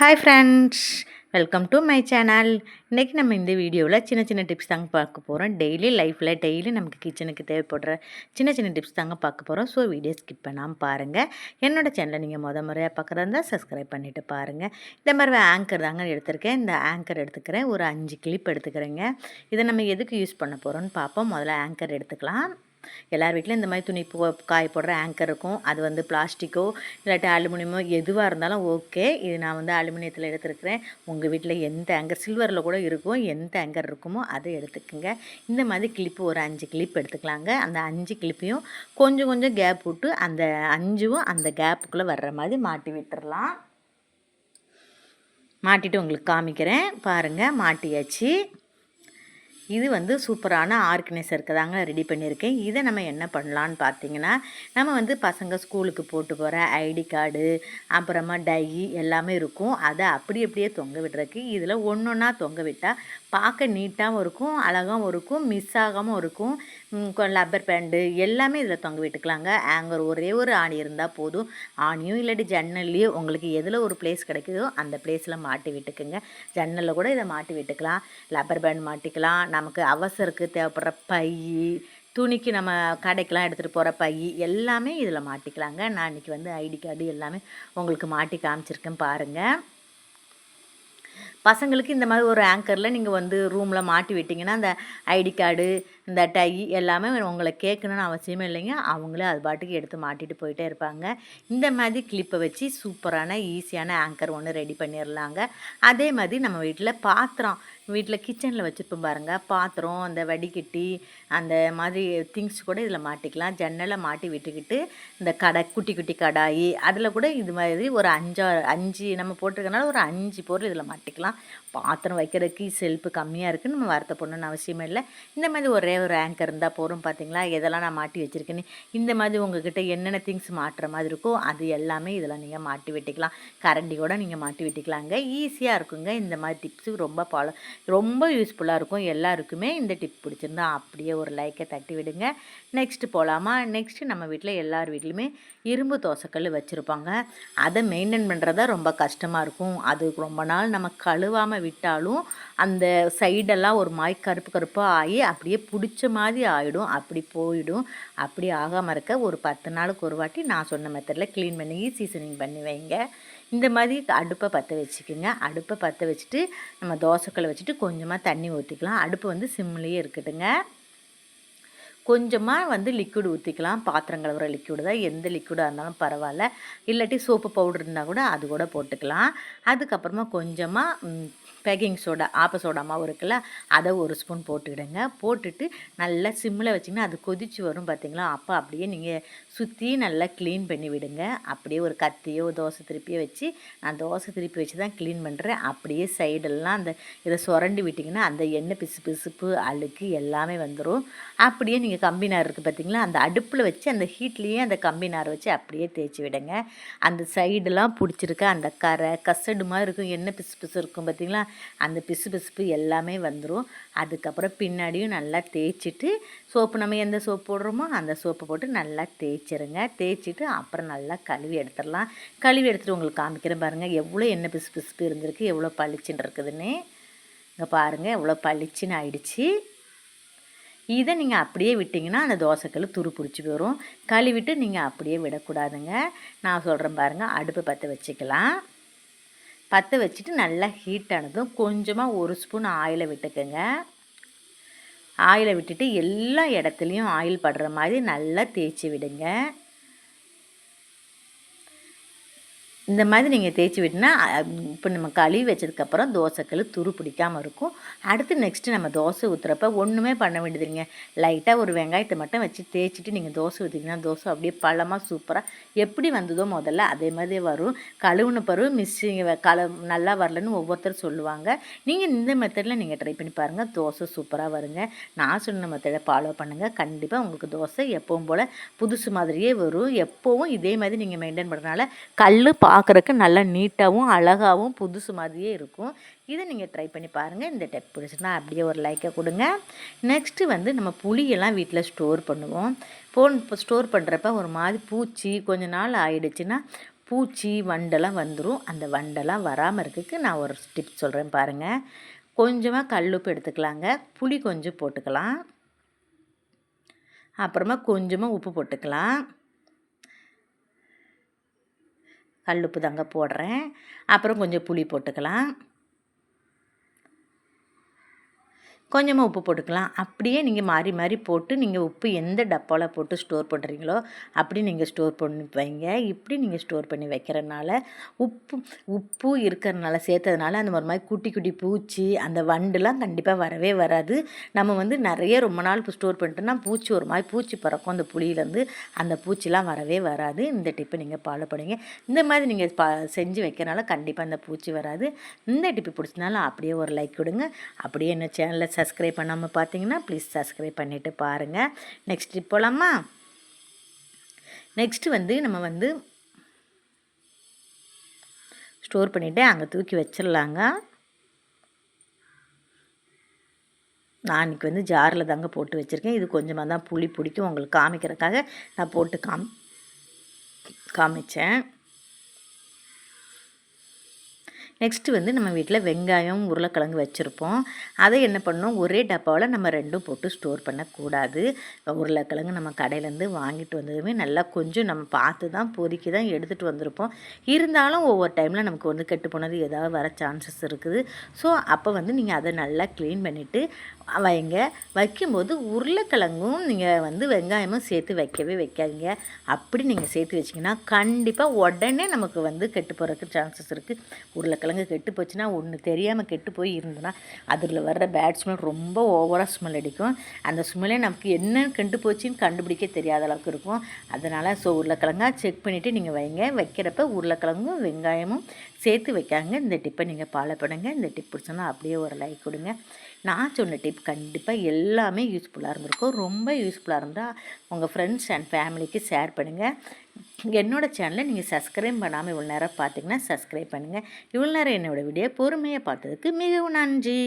Hi friends welcome to my channel இன்றைக்கி நம்ம இந்த வீடியோவில் சின்ன சின்ன டிப்ஸ் தாங்க பார்க்க போகிறோம் டெய்லி லைஃப்பில் டெய்லி நமக்கு கிச்சனுக்கு தேவைப்படுற சின்ன சின்ன டிப்ஸ் தாங்க பார்க்க போகிறோம் ஸோ வீடியோ ஸ்கிப் பண்ணாமல் பாருங்கள் என்னோட சேனலை நீங்கள் முத முறையாக பார்க்குறதா இருந்தால் சப்ஸ்கிரைப் பண்ணிவிட்டு பாருங்கள் இந்த மாதிரி ஆங்கர் தாங்க எடுத்திருக்கேன். இந்த ஆங்கர் எடுத்துக்கிறேன். ஒரு அஞ்சு கிளிப் எடுத்துக்கிறேங்க. இதை நம்ம எதுக்கு யூஸ் பண்ண போகிறோம்னு பார்ப்போம். முதல்ல ஆங்கர் எடுத்துக்கலாம். எல்லார் வீட்டிலும் இந்த மாதிரி துணி போ காய போடுற ஆங்கர் இருக்கும். அது வந்து பிளாஸ்டிக்கோ இல்லாட்டி அலுமினியமோ எதுவாக இருந்தாலும் ஓகே இது நான் வந்து அலுமினியத்தில் எடுத்துருக்கிறேன். உங்கள் வீட்டில் எந்த ஆங்கர் சில்வரில் கூட இருக்கும் எந்த ஆங்கர் இருக்குமோ அதை எடுத்துக்கோங்க. இந்த மாதிரி கிளிப்பு ஒரு அஞ்சு கிளிப் எடுத்துக்கலாங்க. அந்த அஞ்சு கிளிப்பையும் கொஞ்சம் கொஞ்சம் கேப் விட்டு அந்த அஞ்சும் அந்த கேப்புக்குள்ளே வர்ற மாதிரி மாட்டி விட்டுறலாம். மாட்டிட்டு உங்களுக்கு காமிக்கிறேன். பாருங்கள் மாட்டியாச்சு. இது வந்து சூப்பரான ஆர்கனைசருக்கு தாங்க ரெடி பண்ணியிருக்கேன். இதை நம்ம என்ன பண்ணலான்னு பார்த்தீங்கன்னா நம்ம வந்து பசங்க ஸ்கூலுக்கு போட்டு போகிற ஐடி கார்டு அப்புறமா டை எல்லாமே இருக்கும். அதை அப்படி அப்படியே தொங்க விடுறதுக்கு இதில் ஒன்று ஒன்றா தொங்க விட்டால் பார்க்க நீட்டாகவும் இருக்கும் அழகாகவும் இருக்கும் மிஸ் ஆகாமல் இருக்கும் லப்பர் பேண்டு எல்லாமே இதில் தொங்க விட்டுக்கலாங்க. ஆங்கர் ஒரே ஒரு ஆணி இருந்தால் போதும். ஆணியும் இல்லாட்டி ஜன்னல்லையோ உங்களுக்கு எதில் ஒரு பிளேஸ் கிடைக்குதோ அந்த பிளேஸில் மாட்டி விட்டுக்குங்க. ஜன்னலில் கூட இதை மாட்டி விட்டுக்கலாம். லப்பர் பேண்ட் மாட்டிக்கலாம். நமக்கு அவசருக்கு தேவைப்படுற பை துணிக்கு நம்ம கடைக்கெலாம் எடுத்துகிட்டு போகிற பை எல்லாமே இதில் மாட்டிக்கலாங்க. நான் இன்றைக்கி வந்து ஐடி கார்டு எல்லாமே உங்களுக்கு மாட்டி காமிச்சிருக்கேன் பாருங்கள் பசங்களுக்கு இந்த மாதிரி ஒரு ஆங்கரில் நீங்கள் வந்து ரூமில் மாட்டி விட்டிங்கன்னா அந்த ஐடி கார்டு இந்த டை எல்லாமே உங்களை கேட்கணுன்னு அவசியமே இல்லைங்க. அவங்களே அது பாட்டுக்கு எடுத்து மாட்டிட்டு போயிட்டே இருப்பாங்க. இந்த மாதிரி கிளிப்பை வச்சு சூப்பரான ஈஸியான ஆங்கர் ஒன்று ரெடி பண்ணிடலாங்க அதே மாதிரி நம்ம வீட்டில் பாத்திரம் வீட்டில் கிச்சனில் வச்சுருப்போம் பாருங்கள் பாத்திரம் அந்த வடிகட்டி அந்த மாதிரி திங்ஸ் கூட இதில் மாட்டிக்கலாம். ஜன்னலை மாட்டி விட்டுக்கிட்டு இந்த கடை குட்டி குட்டி கடாயி அதில் கூட இது மாதிரி ஒரு அஞ்சாறு அஞ்சு நம்ம போட்டிருக்கனால ஒரு அஞ்சு பொருள் இதில் மாட்டிக்கலாம். பாத்திரம் வைக்கிறதுக்கு செல்ஃபு கம்மியாக இருக்குன்னு நம்ம வருத்தப்படணும்னு அவசியமே இல்லை. இந்த மாதிரி ஒரே ஒரு ஆங்கர் இருந்தால் போகிறோம் பார்த்தீங்களா எதெல்லாம் நான் மாட்டி வச்சுருக்கேன்னு. இந்த மாதிரி உங்ககிட்ட என்னென்ன திங்ஸ் மாட்டுற மாதிரி இருக்கோ அது எல்லாமே இதெல்லாம் நீங்கள் மாட்டி வெட்டிக்கலாம். கரண்டி கூட நீங்கள் மாட்டி வெட்டிக்கலாங்க. ஈஸியாக இருக்குங்க. இந்த மாதிரி டிப்ஸு ரொம்ப ஃபாலோ ரொம்ப யூஸ்ஃபுல்லாக இருக்கும். எல்லாருக்குமே இந்த டிப் பிடிச்சிருந்தா அப்படியே ஒரு லைக்கை தட்டி விடுங்க. நெக்ஸ்ட்டு போகலாமா நெக்ஸ்ட்டு நம்ம வீட்டில் எல்லார் வீட்லேயுமே இரும்பு தோசைக்கல் வச்சுருப்பாங்க. அதை மெயின்டைன் பண்ணுறதா ரொம்ப கஷ்டமாக இருக்கும். அது ரொம்ப நாள் நம்ம கழுவாமல் விட்டாலும் அந்த சைடெல்லாம் ஒரு மாய் கருப்பு கருப்பாக ஆகி அப்படியே பிடிச்ச மாதிரி ஆகிடும் அப்படி போயிடும். அப்படி ஆகாமல் இருக்க ஒரு பத்து நாளுக்கு ஒரு வாட்டி நான் சொன்ன மெத்தடில் க்ளீன் பண்ணி சீசனிங் பண்ணி வைங்க. இந்த மாதிரி அடுப்பை பற்ற வச்சுக்கோங்க. அடுப்பை பற்ற வச்சுட்டு நம்ம தோசைக்கல்லை வச்சுட்டு கொஞ்சமாக தண்ணி ஊற்றிக்கலாம் அடுப்பு வந்து சிம்லேயே இருக்கட்டுங்க. கொஞ்சமாக வந்து லிக்விட் ஊற்றிக்கலாம் பாத்திரம் கழுவுற லிக்விடு தான். எந்த லிக்விடாக இருந்தாலும் பரவாயில்ல. இல்லாட்டி சோப்பு பவுடர் இருந்தால் கூட அது கூட போட்டுக்கலாம். அதுக்கப்புறமா கொஞ்சமாக பேக்கிங் சோடா ஆப்ப சோடா மாவு இருக்குல்ல அதை ஒரு ஸ்பூன் போட்டுக்கிடுங்க. போட்டுட்டு நல்லா சிம்மில் வச்சிங்கன்னா அது கொதித்து வரும் பார்த்தீங்களா அப்போ அப்படியே நீங்கள் சுற்றி நல்லா க்ளீன் பண்ணி விடுங்க. அப்படியே ஒரு கத்தியோ தோசை திருப்பியோ வச்சு நான் தோசை திருப்பி வச்சு தான் க்ளீன் பண்ணுறேன் அப்படியே சைடெல்லாம் அந்த இதை சுரண்டி விட்டிங்கன்னா அந்த எண்ணெய் பிசு பிசுப்பு அழுக்கு எல்லாமே வந்துடும் அப்படியே நீங்கள் கம்பி நார் இருக்குது பார்த்தீங்களா அந்த அடுப்பில் வச்சு அந்த ஹீட்லேயே அந்த கம்பி நார் வச்சு அப்படியே தேய்ச்சி விடுங்க. அந்த சைடெலாம் பிடிச்சிருக்க அந்த கரை கசடு மாதிரி இருக்கும். என்ன பிசு பிசு இருக்கும் பார்த்தீங்களா அந்த பிசு பிசுப்பு எல்லாமே வந்துடும் அதுக்கப்புறம் பின்னாடியும் நல்லா தேய்ச்சிட்டு சோப்பு நம்ம எந்த சோப்பு போடுறோமோ அந்த சோப்பை போட்டு நல்லா தேய்ச்சிருங்க. தேய்ச்சிட்டு அப்புறம் நல்லா கழுவி எடுத்துடலாம். கழுவி எடுத்துகிட்டு உங்களுக்கு காமிக்கிறேன் பாருங்கள் எவ்வளோ எண்ணெய் பிசு பிசுப்பு இருந்திருக்கு எவ்வளோ பளிச்சுன்னு இருக்குதுன்னு. இங்கே பாருங்கள் எவ்வளோ பளிச்சுன்னு ஆயிடுச்சு. இதை நீங்கள் அப்படியே விட்டிங்கன்னா அந்த தோசைக்கல் துரு பிடிச்சி போயிடும் கழுவிட்டு நீங்கள் அப்படியே விடக்கூடாதுங்க. நான் சொல்கிறேன் பாருங்கள் அடுப்பு பற்ற வச்சுக்கலாம். பற்ற வச்சுட்டு நல்லா ஹீட் ஆனதும் கொஞ்சமாக ஒரு ஸ்பூன் ஆயிலை விட்டுக்கோங்க. ஆயிலை விட்டுட்டு எல்லா இடத்துலையும் ஆயில் படுற மாதிரி நல்லா தேய்ச்சி விடுங்க. இந்த மாதிரி நீங்கள் தேய்ச்சி விட்டுனா இப்போ நம்ம கழுவி வச்சதுக்கப்புறம் தோசைக்கல் துரு பிடிக்காமல் இருக்கும். அடுத்து நெக்ஸ்ட்டு நம்ம தோசை ஊற்றுறப்ப ஒன்றுமே பண்ண வேண்டியதுங்க லைட்டாக ஒரு வெங்காயத்தை மட்டும் வச்சு தேய்ச்சிட்டு நீங்கள் தோசை ஊற்றிங்கன்னா தோசை அப்படியே பழமாக சூப்பராக எப்படி வந்ததோ முதல்ல அதே மாதிரி வரும். கழுவுன பருவ மிஸ்ஸிங் கல நல்லா வரலன்னு ஒவ்வொருத்தரும் சொல்லுவாங்க. நீங்கள் இந்த மெத்தடில் நீங்கள் ட்ரை பண்ணி பாருங்கள் தோசை சூப்பராக வருங்க. நான் சொன்ன மெத்தடை ஃபாலோ பண்ணுங்கள் கண்டிப்பாக உங்களுக்கு தோசை எப்பவும் போல் புதுசு மாதிரியே வரும். எப்போவும் இதே மாதிரி நீங்கள் மெயின்டைன் பண்ணுறதுனால கல் பா பார்க்குறக்கு நல்லா நீட்டாகவும் அழகாகவும் புதுசு மாதிரியே இருக்கும். இதை நீங்கள் ட்ரை பண்ணி பாருங்கள் இந்த டெப் பிடிச்சுன்னா அப்படியே ஒரு லைக்கை கொடுங்க. நெக்ஸ்ட்டு வந்து நம்ம புளியெல்லாம் வீட்டில் ஸ்டோர் பண்ணுவோம். ஃபோன் இப்போ ஸ்டோர் பண்ணுறப்ப ஒரு மாதிரி பூச்சி கொஞ்ச நாள் ஆயிடுச்சுன்னா பூச்சி வண்டெல்லாம் வந்துடும் அந்த வண்டெல்லாம் வராமல் இருக்கிறதுக்கு நான் ஒரு டிப் சொல்கிறேன் பாருங்கள் கொஞ்சமாக கல்லுப்பு எடுத்துக்கலாங்க. புளி கொஞ்சம் போட்டுக்கலாம். அப்புறமா கொஞ்சமாக உப்பு போட்டுக்கலாம். கல்லுப்பு தாங்க போடுறேன். அப்புறம் கொஞ்சம் புளி போட்டுக்கலாம். கொஞ்சமாக உப்பு போட்டுக்கலாம். அப்படியே நீங்கள் மாறி மாறி போட்டு நீங்கள் உப்பு எந்த டப்பாவில் போட்டு ஸ்டோர் பண்ணுறீங்களோ அப்படி நீங்கள் ஸ்டோர் பண்ணி வைங்க. இப்படி நீங்கள் ஸ்டோர் பண்ணி வைக்கிறனால உப்பு உப்பு இருக்கிறனால சேர்த்ததுனால அந்த ஒரு மாதிரி குட்டி குட்டி பூச்சி அந்த வண்டுலாம் கண்டிப்பாக வரவே வராது. நம்ம வந்து நிறைய ரொம்ப நாள் ஸ்டோர் பண்ணிட்டோம்னா பூச்சி ஒரு மாதிரி பூச்சி பறக்கும். அந்த புளியிலேருந்து அந்த பூச்சிலாம் வரவே வராது. இந்த டிப்பை நீங்கள் ஃபாலோ பண்ணுங்க. இந்த மாதிரி நீங்கள் பா செஞ்சு வைக்கிறனால கண்டிப்பாக அந்த பூச்சி வராது. இந்த டிப்பு பிடிச்சினாலும் அப்படியே ஒரு லைக் கொடுங்க. அப்படியே என்ன சேனலில் சப்ஸ்கிரைப் பண்ணாமல் பார்த்தீங்கன்னா ப்ளீஸ் சப்ஸ்கிரைப் பண்ணிவிட்டு பாருங்கள் நெக்ஸ்ட் போகலாமா நெக்ஸ்ட்டு வந்து நம்ம வந்து ஸ்டோர் பண்ணிவிட்டு அங்கே தூக்கி வச்சிடலாங்க. நான் இன்றைக்கி வந்து ஜாரில் தாங்க போட்டு வச்சுருக்கேன். இது கொஞ்சமாக தான் புளி பிடிக்கும். உங்களுக்கு காமிக்கிறதுக்காக நான் போட்டு காம் காமிச்சேன். நெக்ஸ்ட்டு வந்து நம்ம வீட்டில் வெங்காயம் உருளைக்கிழங்கு வச்சுருப்போம். அதை என்ன பண்ணோம்? ஒரே டப்பாவில் நம்ம ரெண்டும் போட்டு ஸ்டோர் பண்ணக்கூடாது. உருளைக்கிழங்கு நம்ம கடையிலேருந்து வாங்கிட்டு வந்ததுமே நல்லா கொஞ்சம் நம்ம பார்த்து தான் பொறுக்கி தான் எடுத்துகிட்டு வந்திருப்போம். இருந்தாலும் ஒவ்வொரு டைமில் நமக்கு வந்து கெட்டு போனது ஏதாவது வர சான்சஸ் இருக்குது. ஸோ அப்போ வந்து நீங்கள் அதை நல்லா க்ளீன் பண்ணிவிட்டு வைங்க. வைக்கும்போது உருளைக்கிழங்கும் நீங்கள் வந்து வெங்காயமும் சேர்த்து வைக்கவே வைக்காதீங்க. அப்படி நீங்கள் சேர்த்து வச்சிங்கன்னா கண்டிப்பாக உடனே நமக்கு வந்து கெட்டு போகிறதுக்கு சான்சஸ் இருக்குது உருளைக்கிழங்கு உருளைக்கிழங்கு கெட்டு போச்சுன்னா ஒன்று தெரியாமல் கெட்டு போய் இருந்ததுன்னா அதில் வர்ற பேட் ஸ்மெல் ரொம்ப ஓவராக ஸ்மெல் அடிக்கும். அந்த ஸ்மெல்லே நமக்கு என்ன கெட்டு போச்சுன்னு கண்டுபிடிக்க தெரியாத அளவுக்கு இருக்கும். அதனால் ஸோ உருளைக்கிழங்கா செக் பண்ணிவிட்டு நீங்கள் வைங்க. வைக்கிறப்ப உருளைக்கிழங்கும் வெங்காயமும் சேர்த்து வைக்காங்க. இந்த டிப்பை நீங்கள் ஃபாலோ பண்ணுங்கள் இந்த டிப் பிடிச்சோன்னா அப்படியே ஒரு லைக் கொடுங்க. நான் சொன்ன டிப் கண்டிப்பாக எல்லாமே யூஸ்ஃபுல்லாக இருந்திருக்கும். ரொம்ப யூஸ்ஃபுல்லாக இருந்தால் உங்கள் ஃப்ரெண்ட்ஸ் அண்ட் ஃபேமிலிக்கு ஷேர் பண்ணுங்கள் என்னோடய சேனலை நீங்கள் சப்ஸ்கிரைப் பண்ணாமல் இவ்வளோ நேரம் பார்த்தீங்கன்னா சப்ஸ்கிரைப் பண்ணுங்கள் இவ்வளோ நேரம் என்னோடய வீடியோ பொறுமையாக பார்த்ததுக்கு மிகவும் நன்றி.